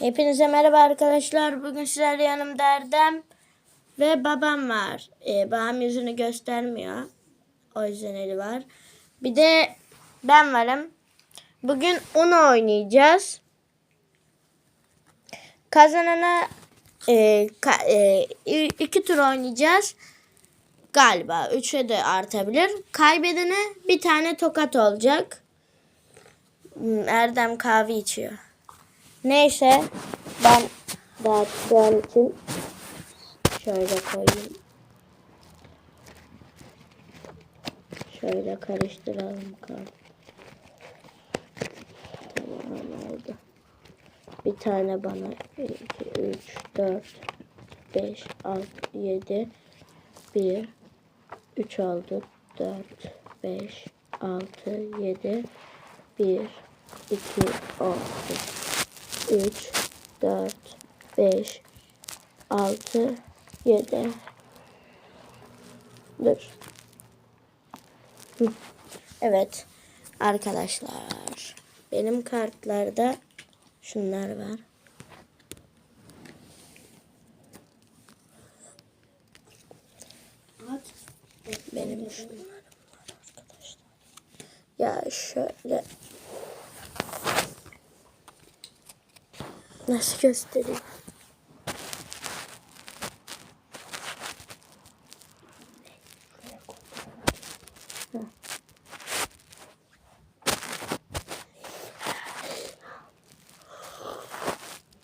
Hepinize merhaba arkadaşlar. Bugün sizlerle yanımda Erdem ve babam var. Ee, babam yüzünü göstermiyor. O yüzden eli var. Bir de ben varım. Bugün Uno oynayacağız. Kazanana e, ka- e, iki tur oynayacağız. Galiba. Üçe de artabilir. Kaybedene bir tane tokat olacak. Hmm, Erdem kahve içiyor. Neyse ben dağıtacağım için şöyle koyayım. Şöyle karıştıralım kaldı. Tamam oldu. Bir tane bana 2, 3, 4, 5, 6, 7, 1, 3 oldu. 4, 5, 6, 7, 1, 2 oldu. 3, 4, 5, 6, 7. Dur. Evet arkadaşlar. Benim kartlarda şunlar var. Benim şunlarım var arkadaşlar. Ya şöyle Nasıl göstereyim?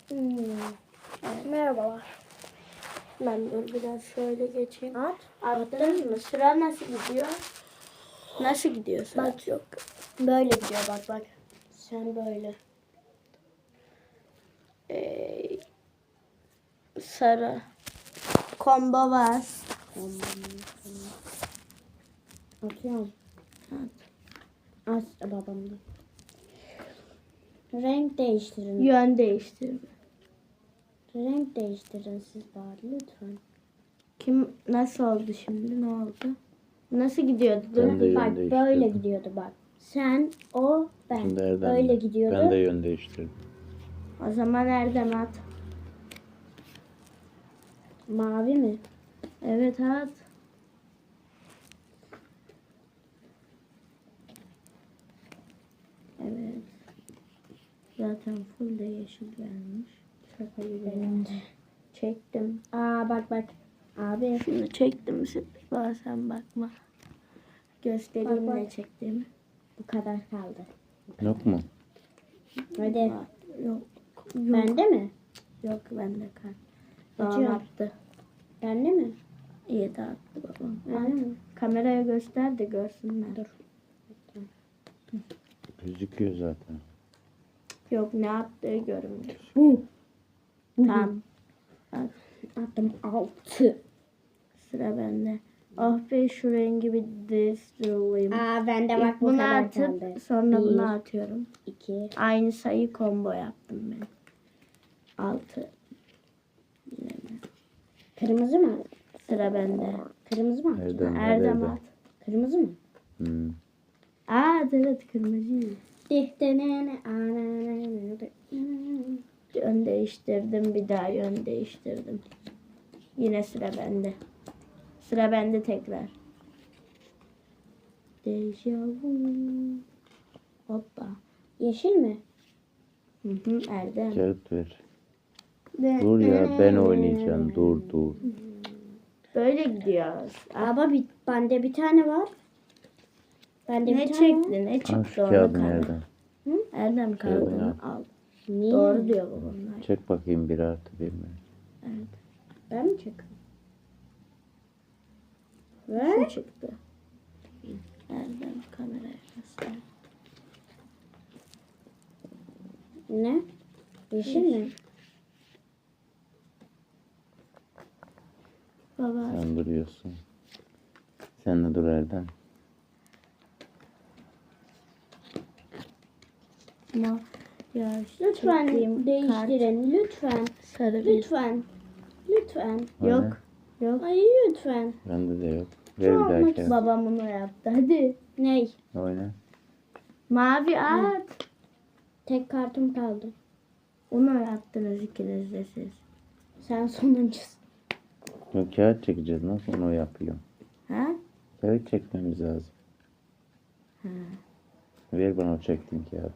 Hmm. Evet, merhabalar. Ben dur biraz şöyle geçeyim. At. Attınız mı? Sıra nasıl gidiyor? Nasıl gidiyor sıra? Bak yok. Böyle gidiyor bak bak. Sen böyle. Ee, sarı. Combo var. Atıyorum. At. Az babamda. Renk değiştirin. Yön değiştirme. Renk değiştirin siz bari lütfen. Kim nasıl oldu şimdi? Ne oldu? Nasıl gidiyordu? Ben de yön bak değiştirdim. böyle gidiyordu bak. Sen, o, ben. Şimdi Erdem Böyle gidiyordu. Ben de yön değiştirdim. O zaman Erdem at. Mavi mi? Evet at. Evet. Zaten full de yeşil gelmiş. Şaka gibi. Benim de. Çektim. Aa bak bak. Abi. Şunu çektim. Bana sen bakma. Göstereyim Bak, bak. ne çektiğimi. Bu kadar kaldı. Yok mu? Hadi. Yok. Yok. Bende mi? Yok bende kal. Babam attı. Bende mi? İyi de attı babam. Bende mi? Kameraya göster de görsünler. Dur. Gözüküyor zaten. Yok ne attığı görünmüyor. Bu. Tamam. At. Attım altı. Sıra bende. Ah be şu rengi bir değiştireyim. Aa bende bak bu bunu kadar atıp kaldı. sonra Bir. bunu atıyorum. İki. Aynı sayı combo yaptım ben. Altı. Kırmızı mı? Sıra bende. Kırmızı mı? Erdem, Erdem at. Kırmızı mı? Hmm. Aa evet kırmızı. Yön değiştirdim bir daha yön değiştirdim. Yine sıra bende. Sıra bende tekrar. Deja vu. Hoppa. Yeşil mi? Hı hı Erdem. Kağıt ver. Dur ya ben oynayacağım. Dur dur. Böyle gidiyoruz. Baba bir, bende bir tane var. Bende Ne bir tane var. çekti ne Al çıktı şu onu kağıdı kaldı. nereden? Erdem Şöyle kaldığını al. Niye? Doğru diyor babamlar. Çek bakayım bir artı bir mi? Ben mi çekeyim? Şu Ver. çıktı. Erdem kameraya göster. Ne? Yeşil mi? Baba Sen duruyorsun. Sen de dur Erdem. ama ya Lütfen değiştirin. Lütfen. kart sarı bir. Lütfen. Lütfen. Yok. Yok. Ay lütfen. Bende de yok. Ver bir daha Çok kağıt. Babam bunu yaptı. Hadi. Ney? Oyna. Mavi at. Tek kartım kaldı. Onu yaptınız ikiniz de siz. Sen sonuncusun. Yok kağıt çekeceğiz. Nasıl onu yapıyor? Ha? Kağıt çekmemiz lazım. Ver bana o çektiğin kağıdı.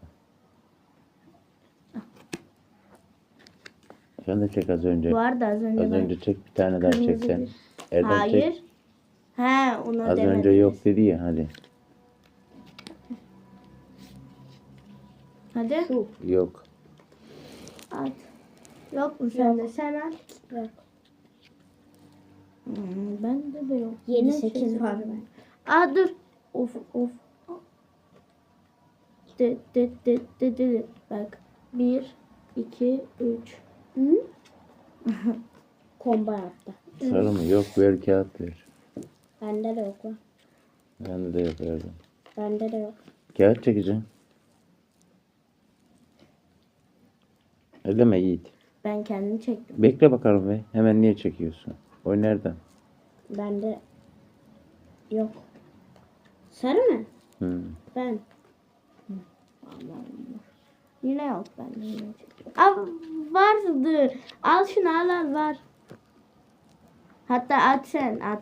Sen de çek az önce. Bu arada az önce Az ben- önce çek bir tane daha Kırmızı çek sen. bir- Erdem Hayır. çek. He onu Az demediniz. önce yok dedi ya hadi. Hadi. Şu. Yok. At. Yok mu sende? Sen at. Yok. Hmm, bende de yok. 7 Yine 8 şey- var ben. Aa dur. Of of. De, de, de, de, de, de. Bak. 1, 2, 3. Hı? Komba yaptı. Sarı mı? Yok ver kağıt ver. Bende de yok. Bende de yok Erdem. Bende de yok. Kağıt çekeceğim. Elleme Yiğit. Ben kendim çektim. Bekle bakalım be. Hemen niye çekiyorsun? O nereden? Bende yok. Sarı mı? Hmm. Ben. Yine yok bende yine çektim. Aa vardı. Al şunu al al var. Hatta at sen at.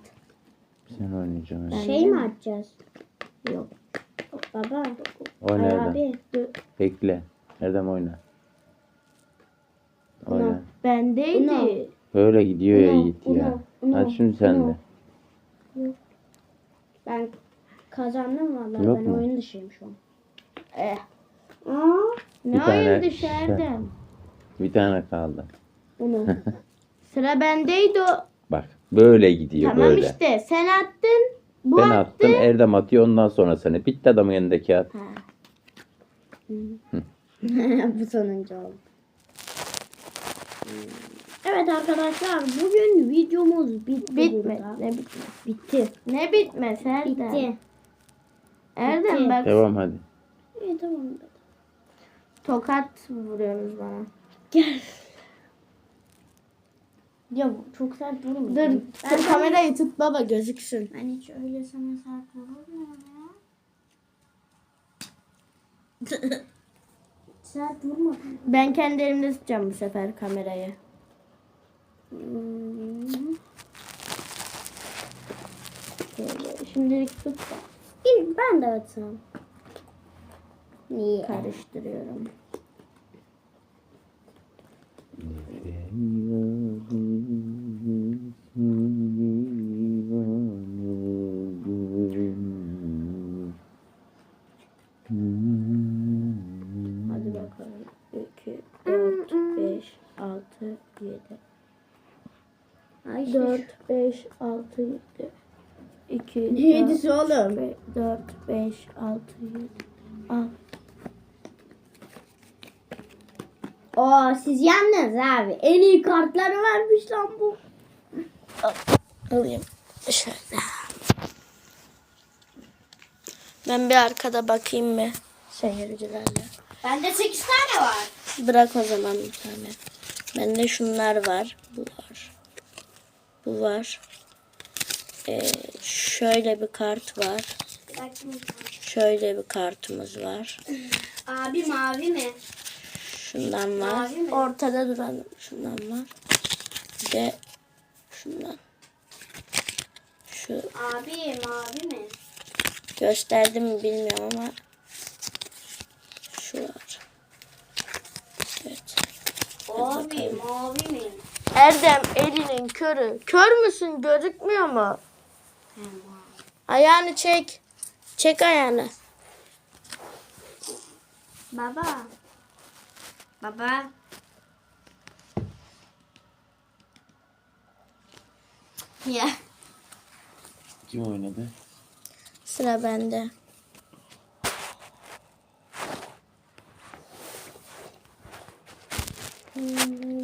Sen oynayacaksın. Ben- Şey mi atacağız? Yok. Baba. Ay Erdem. abi. Bekle. Erdem oyna. Oyna. Bendeydi. Uno. Böyle gidiyor ya Yiğit ya. Hadi şimdi sen de. Ben kazandım vallahi. Yok ben mu? oyun dışıyım şu an. Eh. Aa. Ne Bir tane- oyun dışarıda? Bir tane kaldı. Bunu. Sıra bendeydi o. Bak böyle gidiyor Tamam böyle. işte sen attın. Bu ben attı. attım Erdem atıyor ondan sonra seni. Bitti adamın elinde kağıt. Ha. Bu sonuncu oldu. Evet arkadaşlar bugün videomuz bitti Bitme. burada. Ne bitmez? Bitti. Ne bitmez Erdem? Bitti. Erdem Bitti. bak Devam hadi. İyi tamam. tokat vuruyorsunuz bana. Gel. Ya çok sert durmuyor. Dur Ben, sen kamerayı tut baba gözüksün. ben hiç öyle sana sert vurmuyorum ya. sert vurma. Ben kendi elimde tutacağım bu sefer kamerayı. Şimdilik tut ben de atayım. Niye? karıştırıyorum. 2, Ne yedisi oğlum? 4, 5, 6, 7. Al. Oo siz yalnız abi. En iyi kartları vermiş lan bu. Alayım. Şöyle. Ben bir arkada bakayım mı? Seyircilerle. Bende 8 tane var. Bırak o zaman bir tane. Bende şunlar var. Bu var. Bu var. Ee, şöyle bir kart var. Şöyle bir kartımız var. Abi mavi mi? Şundan var. Mavi mi? Ortada duran şundan var. Bir de şundan. Şu Abi mavi mi? gösterdim mi bilmiyorum ama şu var. Evet. Abi mavi mi? Erdem elinin körü. Kör müsün? Gözükmüyor mu? Ayağını çek. Çek ayağını. Baba. Baba. Ya. Kim oynadı? Sıra bende. Hmm.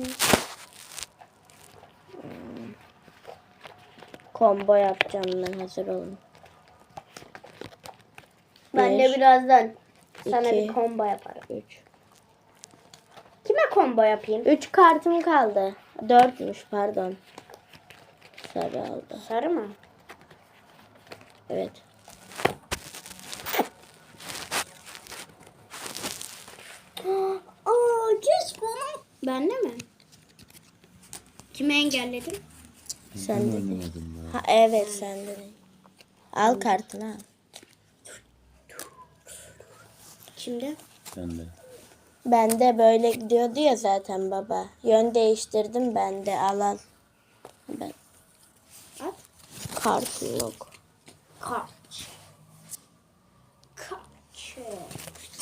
Combo yapacağım ben hazır olun. Ben de Bir, birazdan sana iki. bir combo yaparım. 3. Kime combo yapayım? 3 kartım kaldı. 4'müş pardon. Sarı aldı. Sarı mı? Evet. Aa, kes bunu. Ben de mi? Kimi engelledim? Sen Ben de. oynamadım. Ha, evet sen de. Al kartını al. Şimdi? Sen de. Ben de böyle gidiyordu ya zaten baba. Yön değiştirdim ben de al al. Ben At. kartım yok. Kaç. Kaç.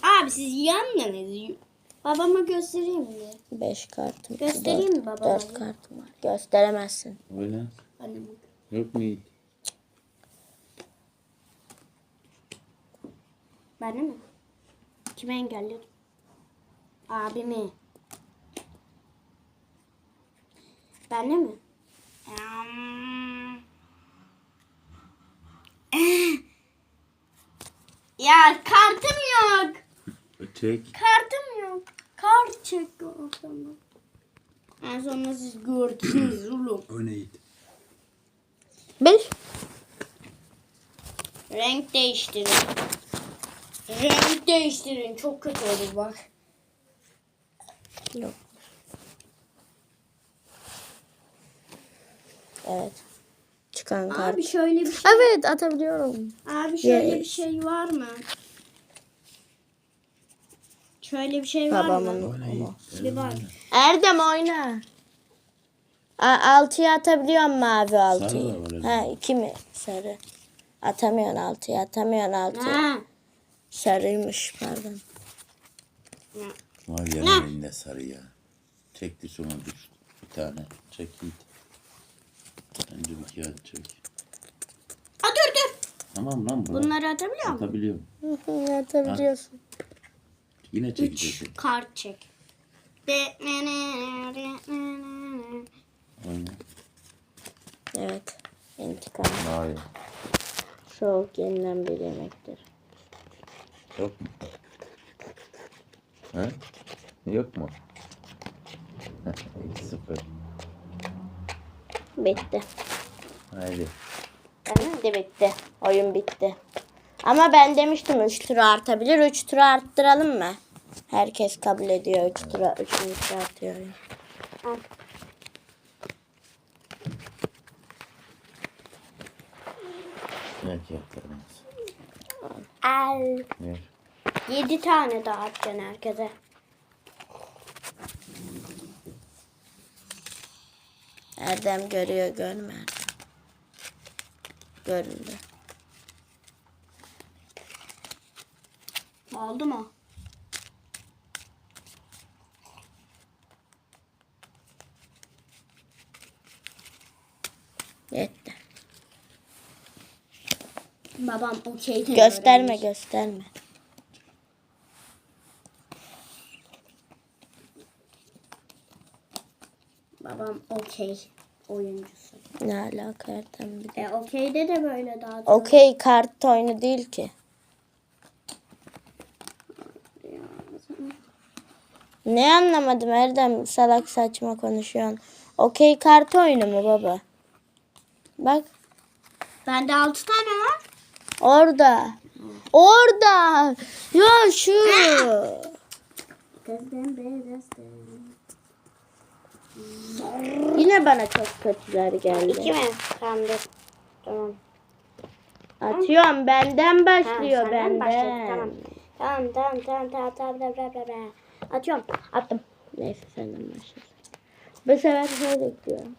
Abi siz yandınız. Babama göstereyim mi? Beş kartım. Göstereyim mi Dört- baba? Dört kartım var. Gösteremezsin. Oyna. Annem. Yok mu Yiğit? Ben mi? Kimi engelledim? Abimi. Ben de mi? Ya kartım yok. Çek. Yok. Kart çek o zaman. En sonunda siz gördünüz oğlum. Oyna Yiğit. Beş. Renk değiştirin. Renk değiştirin. Çok kötü olur bak. Yok. Evet. Çıkan kart. Abi şöyle bir şey. Evet atabiliyorum. Abi şöyle Yes. bir şey var mı? Şöyle bir şey var Babamın mı? Onu. Bir bak. Erdem oyna. A- altıya atabiliyor musun mavi altıyı? da var Erdem. Ha iki mi? Sarı. Atamıyorsun altıya atamıyorsun altıya. Ha. Sarıymış pardon. Var ya elinde sarı ya. Çekti sonra düştü. Bir tane. Çek Yiğit. Önce bir kağıt çek. Aa, dur dur. Tamam lan bırak. Bunları atabiliyor musun? Atabiliyorum. Hı hı, atabiliyorsun. Yine Üç çekeceksin. kart çek. Evet. İntikam. Hayır. Soğuk yenilen bir yemektir. Yok mu? He? Yok mu? 2-0. Bitti. Haydi. Benim de bitti. Oyun bitti. Ama ben demiştim 3 tura artabilir. 3 tura arttıralım mı? Herkes kabul ediyor 3 tura. 3. tura artıyor. Al. Ver. Yedi tane daha atacaksın herkese. Erdem görüyor görme. Göründü. Oldu mu? Yetti. Babam okey Gösterme öğrenmiş. gösterme. Babam okey oyuncusu. Ne alaka Erdem bir de. E okeyde de böyle daha. Okey kart oyunu değil ki. Ne anlamadım Erdem salak saçma konuşuyorsun. Okey kart oyunu mu baba? Bak Bende altı tane var. orada. Orada. Ya şu. Yine bana çok kötüler geldi. İki mi? Tamam. Tamam. Atıyorum benden başlıyor senden benden. başladı. Tamam tamam tamam tamam tamam tamam tamam tamam. Atıyorum. Attım. Neyse senden başla. Bu sefer şöyle bekliyorum.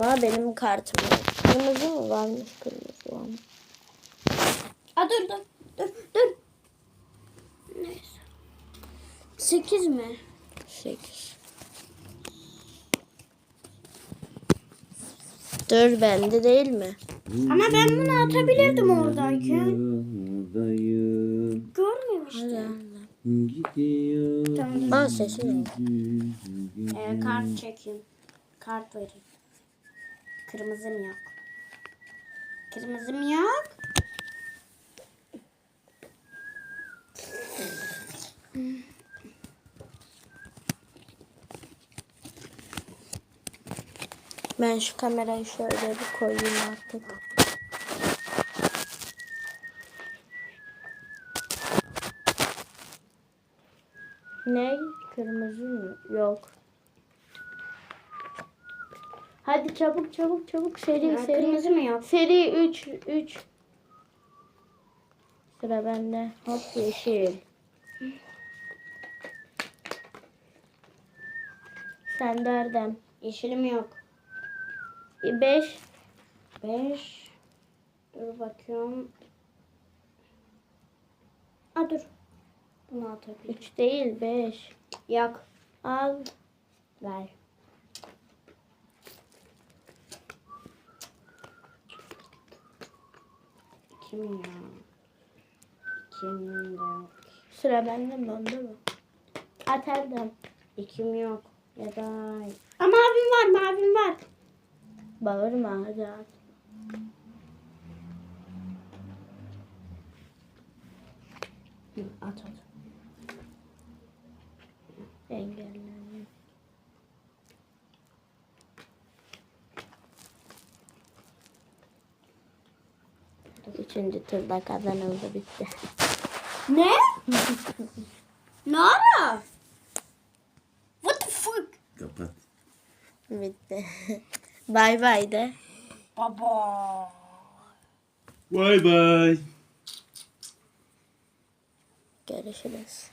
Ama benim kartım yok. Kırmızı mı varmış kırmızı varmış. Aa dur dur. Dur dur. Neyse. Sekiz mi? Sekiz. Dur bende değil mi? Ama ben bunu atabilirdim oradayken. Buradayım. Görmemiştim. Gidiyor. Tamam. Aa sesi yok. Ee, kart çekeyim. Kart vereyim. Kırmızım yok. Kırmızım yok. Ben şu kamerayı şöyle bir koyayım artık. Ne? Kırmızı mı? yok. Hadi çabuk çabuk çabuk seri Ya, seri. kırmızı mı yok? Seri 3 3. Sıra bende. Hop yeşil. Sen Erdem. Yeşilim yok. 5 Beş. Dur bakıyorum. Aa dur. Bunu atabilirim. 3 değil 5. Yok. Al. Ver. Kim ya? De yok. Sıra bende mi onda mı? At Erdem. İkim yok. Ya da... Aa mavim var mavim var. Bağırma hadi at. At at. Engellendi. Üçüncü turda kazanıldı bitti. Ne? ne ara? What the fuck? Kapat. Bitti. bay bay de. Baba. Bay bay. Görüşürüz.